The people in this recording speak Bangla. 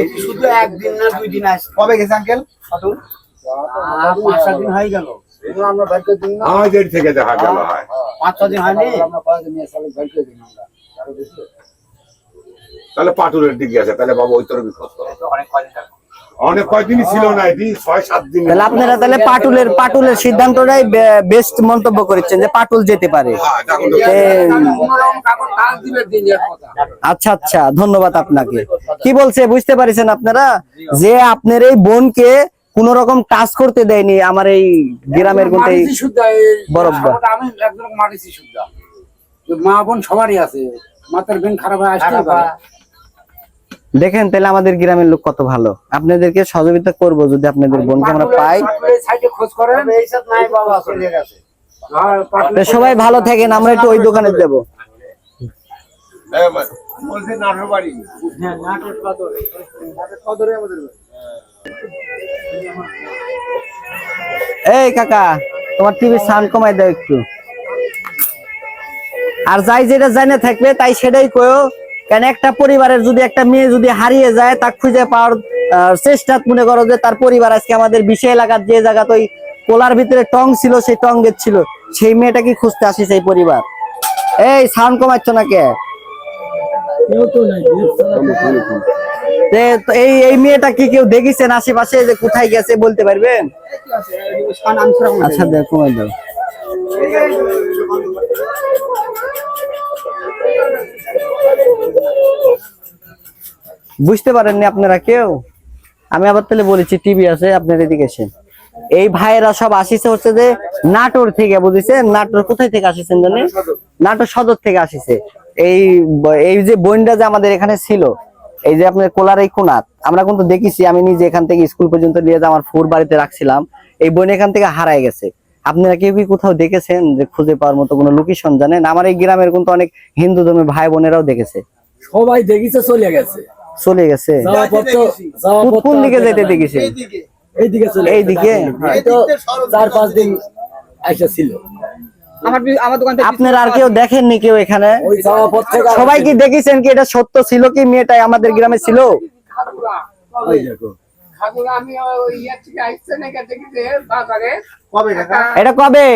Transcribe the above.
এটি শুধু একদিন না দুই দিন আসছে? কবে গেছে আঙ্কেল অতুল পাঁচ সাত দিন হয়ে গেল। আমাদের থেকে দেখা গেল হয়। পাঁচ ছ দিন হয়নি? তাহলে পাটুলের দিকে আছে তাহলে বাবা ওই তোর বিপদ করো। অনেক কদিন অনেক কয়দিনই ছিল না এটি ছয় সাত দিন তাহলে আপনারা তাহলে পাটুলের পাটুলের সিদ্ধান্তটাই বেস্ট মন্তব্য করেছেন যে পাটুল যেতে পারে। হ্যাঁ, আচ্ছা আচ্ছা ধন্যবাদ আপনাকে। কি বলছে বুঝতে পারছেন আপনারা? যে আপনার এই বোনকে কোন রকম টাচ করতে দেয়নি আমার এই গ্রামের। আমি একদম মারিছি শুদ্ধা মা বোন সবারই আছে মাথার বেন খারাপ হয়ে আসতে পারে। দেখেন তাহলে আমাদের গ্রামের লোক কত ভালো। আপনাদেরকে সহযোগিতা করব যদি আপনাদের বোনকে আমরা পাই। খোঁজ করেন। এইসব নাই বাবা চলে গেছে। আর তো সবাই ভালো থাকেন আমরা একটু ওই দোকানে যাব। হ্যাঁ, আমাদের এই কাকা তোমার টিভির সাউন্ড কমাই দাও একটু। আর যাই যেটা জানে থাকবে তাই সেটাই কয়ো। কেন একটা পরিবারের যদি একটা মেয়ে যদি হারিয়ে যায় তা খুঁজে পাওয়ার চেষ্টা মনে করো যে তার পরিবার আজকে আমাদের বিশে এলাকার যে জায়গা ওই কোলার ভিতরে টং ছিল সেই টং ছিল সেই মেয়েটাকে খুঁজতে আসিস এই পরিবার? এই সাউন্ড কমাচ্ছ না কে? তে, এই এই মেয়েটা কি কেউ দেখেছেন আশেপাশে যে কোথায় গেছে বলতে পারবেন? আচ্ছা দাও। বুঝতে পারেননি আপনারা কেউ? আমি আবার তাহলে বলেছি, টিভি আছে, আপনার এদিকে এই ভাইয়েরা সব আসিছে হচ্ছে যে নাটোর থেকে, বুঝেছেন? নাটোর কোথায় থেকে আসিছেন জানি নাটোর সদর থেকে আসিছে। এই এই যে বইনটা যে আমাদের এখানে ছিল, এই যে আপনার কোলার এই কোনাত আমরা কিন্তু দেখেছি, আমি নিজে এখান থেকে স্কুল পর্যন্ত নিয়ে আমার ফুর বাড়িতে রাখছিলাম, এই বোন এখান থেকে হারায় গেছে। আপনারা কেউ কি কোথাও দেখেছেন যে খুঁজে পাওয়ার মতো কোনো লোকেশন জানেন? আমার এই গ্রামের কিন্তু অনেক হিন্দু ধর্মের ভাই বোনেরাও দেখেছে। সবাই দেখিছে, চলে গেছে। চলে গেছে। কোন- দিকে যেতে দেখেছে? এইদিকে। চলে এইদিকে? চার পাঁচ দিন আইসা ছিল। আপনার আর কেউ দেখেননি কেউ এখানে? ওই যাওয়া পথ থেকে সবাই কি দেখেছেন কি এটা সত্য ছিল কি মেয়েটাই আমাদের গ্রামে ছিল? ইয়ে এটা কবে?